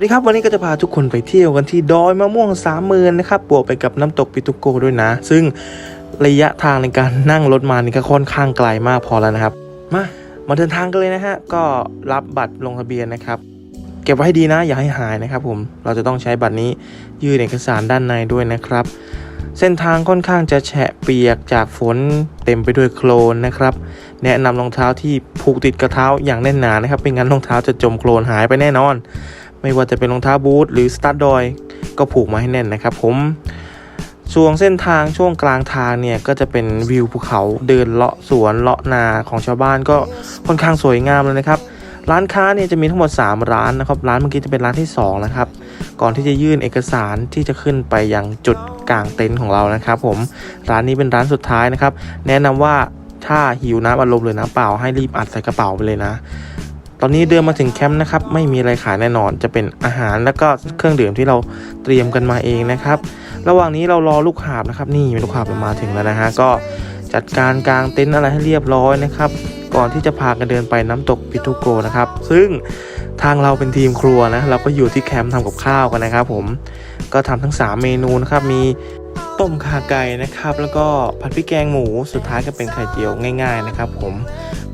สวัสดีครับวันนี้ก็จะพาทุกคนไปเที่ยวกันที่ดอยมะม่วงสามหมื่นนะครับบวกไปกับน้ำตกปิตุโกด้วยนะ ซึ่งระยะทางในการนั่งรถมานี่ก็ค่อนข้างไกลมากพอแล้วนะครับ มามาเดินทางกันเลยนะฮะก็รับบัตรลงทะเบียนนะครับ เก็บไว้ให้ดีนะ อย่าให้หายนะครับผมเราจะต้องใช้บัตรนี้ยื่นเอกสารด้านในด้วยนะครับ เส้นทางค่อนข้างจะแฉะเปียกจากฝนเต็มไปด้วยโคลนนะครับ แนะนำรองเท้าที่ผูกติดกับเท้าอย่างแน่นหนานะครับไม่งั้นรองเท้าจะจมโคลนหายไปแน่นอน ไม่ว่าจะเป็นรองเท้าบูทหรือสตาร์ดอยก็ผูกมาให้แน่นนะครับผมช่วงเส้นทางช่วงกลางทางเนี่ยก็จะเป็นวิวภูเขาเดินเลาะสวนเลาะนาของชาวบ้านก็ค่อนข้างสวยงามเลยนะครับร้านค้าเนี่ยจะมีทั้งหมด 3 ร้านนะครับ ร้านเมื่อกี้จะเป็นร้านที่2นะครับ ก่อนที่จะยื่นเอกสารที่จะขึ้นไปยังจุดกลางเต็นท์ของเรานะครับ ผม ร้านนี้เป็นร้านสุดท้ายนะครับ แนะนำว่าถ้าหิวน้ำอัดลมหรือน้ำเปล่าให้รีบอัดใส่กระเป๋าไปเลยนะ ตอนนี้เดินมาถึงแคมป์นะครับไม่มีอะไรขายแน่นอนจะเป็นอาหารแล้วก็เครื่องดื่มที่เราเตรียมกันมาเองนะครับ ระหว่างนี้เรารอลูกหาบนะครับ นี่ลูกหาบมาถึงแล้วนะฮะก็จัดการกลางเต็นท์อะไรให้เรียบร้อยนะครับก่อนที่จะพากันเดินไปน้ำตกปิทุโกนะครับ ซึ่งทางเราเป็นทีมครัวนะเราก็อยู่ที่แคมป์ทำกับข้าวกันนะครับ ผมก็ทำทั้ง 3 เมนูนะครับมีต้มขาไก่นะครับ แล้วก็ผัดพริกแกงหมูสุดท้ายก็เป็นไข่เจียวง่าย ๆ นะครับ ผม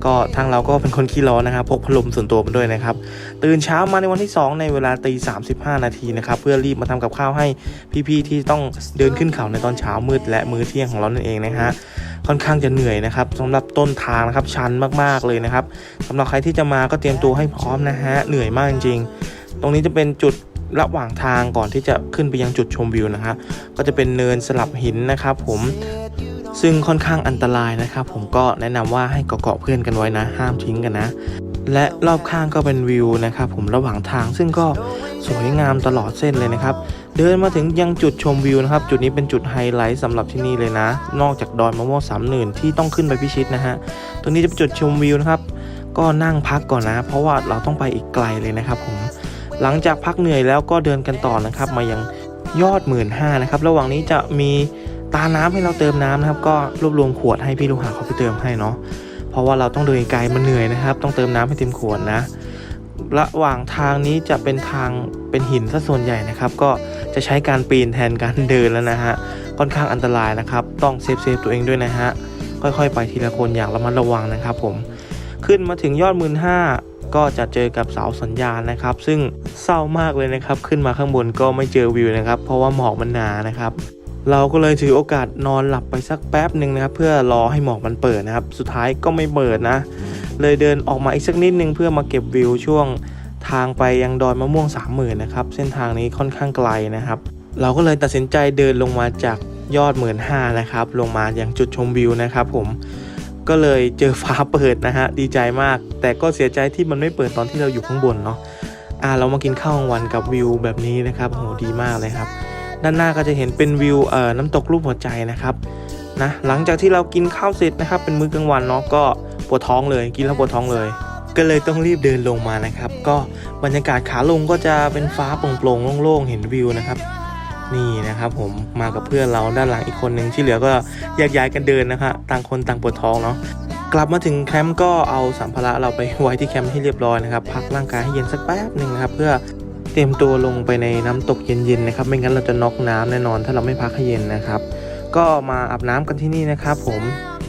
ก็ทางเราก็เป็นคนขี้ร้อนนะครับพกพัดลมส่วนตัวมาด้วยนะครับ ตื่นเช้ามาในวันที่ 2 ในเวลาตี35นาทีนะครับเพื่อรีบมาทำกับข้าวให้พี่ๆที่ต้องเดินขึ้นเขาในตอนเช้ามืดและมื้อเที่ยงของเรานั่นเองนะฮะค่อนข้างจะเหนื่อยนะครับสำหรับต้นทางนะครับชันมากๆเลยนะครับสำหรับใครที่จะมาก็เตรียมตัวให้พร้อมนะฮะเหนื่อยมากจริงๆ ตรงนี้จะเป็นจุดระหว่างทางก่อนที่จะขึ้นไปยังจุดชมวิวนะฮะก็จะเป็นเนินสลับหินนะครับผม ซึ่งค่อนข้างอันตรายนะครับ ผมก็แนะนำว่าให้เกาะเพื่อนกันไว้นะ ห้ามทิ้งกันนะ และรอบข้างก็เป็นวิวนะครับผมระหว่างทางซึ่งก็สวยงามตลอดเส้นเลยนะครับ เดินมาถึงยังจุดชมวิวนะครับ จุดนี้เป็นจุดไฮไลท์สำหรับที่นี่เลยนะ นอกจากดอยมะม่วงสามหนื่นที่ต้องขึ้นไปพิชิตนะฮะตรงนี้จะเป็นจุดชมวิวนะครับ ก็นั่งพักก่อนนะ เพราะว่าเราต้องไปอีกไกลเลยนะครับผมหลังจากพักเหนื่อยแล้วก็เดินกันต่อนะครับ มายังยอดหมื่นห้านะครับ ระหว่างนี้จะมี ตาน้ำให้เราเติมน้ำนะครับ ก็รวบรวมขวดให้พี่ลูกหาเขาไปเติมให้เนาะเพราะว่าเราต้องเดินไกลมันเหนื่อยนะครับ ต้องเติมน้ำให้เต็มขวดนะระหว่างทางนี้จะเป็นทางเป็นหินซะส่วนใหญ่นะครับ ก็จะใช้การปีนแทนการเดินแล้วนะฮะค่อนข้างอันตรายนะครับ ต้องเซฟเซฟตัวเองด้วยนะฮะค่อยๆ ไปทีละคนอย่างระมัดระวังนะครับ ผมขึ้นมาถึงยอดหมื่นห้าก็จะเจอกับเสาสัญญาณนะครับ ซึ่งเศร้ามากเลยนะครับ ขึ้นมาข้างบนก็ไม่เจอวิวนะครับ เพราะว่าหมอกมันหนานะครับ เราก็เลยถือโอกาสนอนหลับไปสักแป๊บหนึ่งนะครับ เพื่อรอให้หมอกมันเปิดนะครับ สุดท้ายก็ไม่เปิดนะ เลยเดินออกมาอีกสักนิดนึงเพื่อมาเก็บวิวช่วงทางไปยังดอยมะม่วงสามหมื่นนะครับเส้นทางนี้ค่อนข้างไกลนะครับ เราก็เลยตัดสินใจเดินลงมาจากยอดหมื่นห้านะครับ ลงมาอยังจุดชมวิวนะครับผมก็เลยเจอฟ้าเปิดนะฮะดีใจมาก แต่ก็เสียใจที่มันไม่เปิดตอนที่เราอยู่ข้างบนเนาะอ่าเรามากินข้าวกลางวันกับวิวแบบนี้นะครับโหดีมากเลยครับ ด้านหน้าก็จะเห็นเป็นวิวเอ่อน้ำตกรูปหัวใจนะครับนะหลังจากที่เรากินข้าวเสร็จนะครับ เป็นมื้อกลางวันเนาะก็ปวดท้องเลยกินแล้วปวดท้องเลย ก็เลยต้องรีบเดินลงมานะครับ ก็บรรยากาศขาลงก็จะเป็นฟ้าโปร่งๆโล่งๆเห็นวิวนะครับ นี่นะครับผมมากับเพื่อนเราด้านหลังอีกคนหนึ่งที่เหลือก็แยกย้ายกันเดินนะฮะต่างคนต่างปวดท้องเนาะกลับมาถึงแคมป์ก็เอาสัมภาระเราไปไว้ที่แคมป์ให้เรียบร้อยนะครับ พักร่างกายให้เย็นสักแป๊บหนึ่งนะครับ เพื่อ เตรียมตัวลงไปในน้ำตกเย็นๆนะครับไม่งั้นเราจะน็อกน้ำแน่นอนถ้าเราไม่พักให้เย็นนะครับ ก็มาอาบน้ำกันที่นี่นะครับผม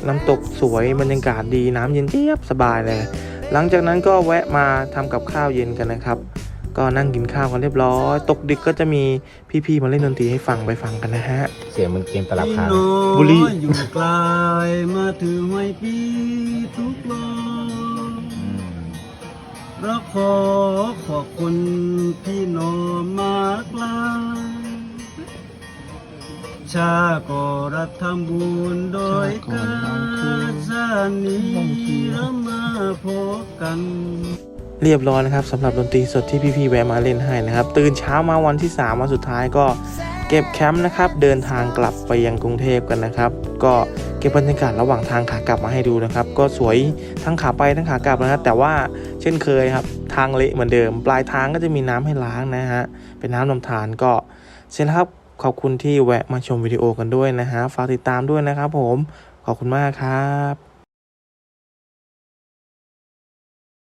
น้ำตกสวยบรรยากาศดีน้ำเย็นเจี๊ยบสบายเลย หลังจากนั้นก็แวะมาทำกับข้าวเย็นกันนะครับ ก็นั่งกินข้าวกันเรียบร้อย ตกดึกก็จะมีพี่ๆมาเล่นดนตรีให้ฟังไปฟังกันนะฮะ เสียงมันเกมตลับขาบุรีอยู่ไกลมาถือไว้พี่ เราขอขอบคุณพี่น้องมากลายชาก็รัฐทำบุญโดยการชานี้เรามาพบกัน เรียบร้อยนะครับสำหรับดนตรีสดที่พี่ๆแวะมาเล่นให้นะครับ ตื่นเช้ามาวันที่ 3 วันสุดท้ายก็เก็บแคมป์นะครับ เดินทางกลับไปยังกรุงเทพกันนะครับ ก็ เก็บบรรยากาศระหว่างทางขากลับมาให้ดูนะครับ ก็สวยทั้งขาไปทั้งขากลับนะครับแต่ว่าเช่นเคยครับทางเละเหมือนเดิม ปลายทางก็จะมีน้ำให้ล้างนะฮะเป็นน้ำลำธารก็เสร็จครับขอบคุณที่แวะมาชมวิดีโอกันด้วยนะฮะฝากติดตามด้วยนะครับผมขอบคุณมากครับ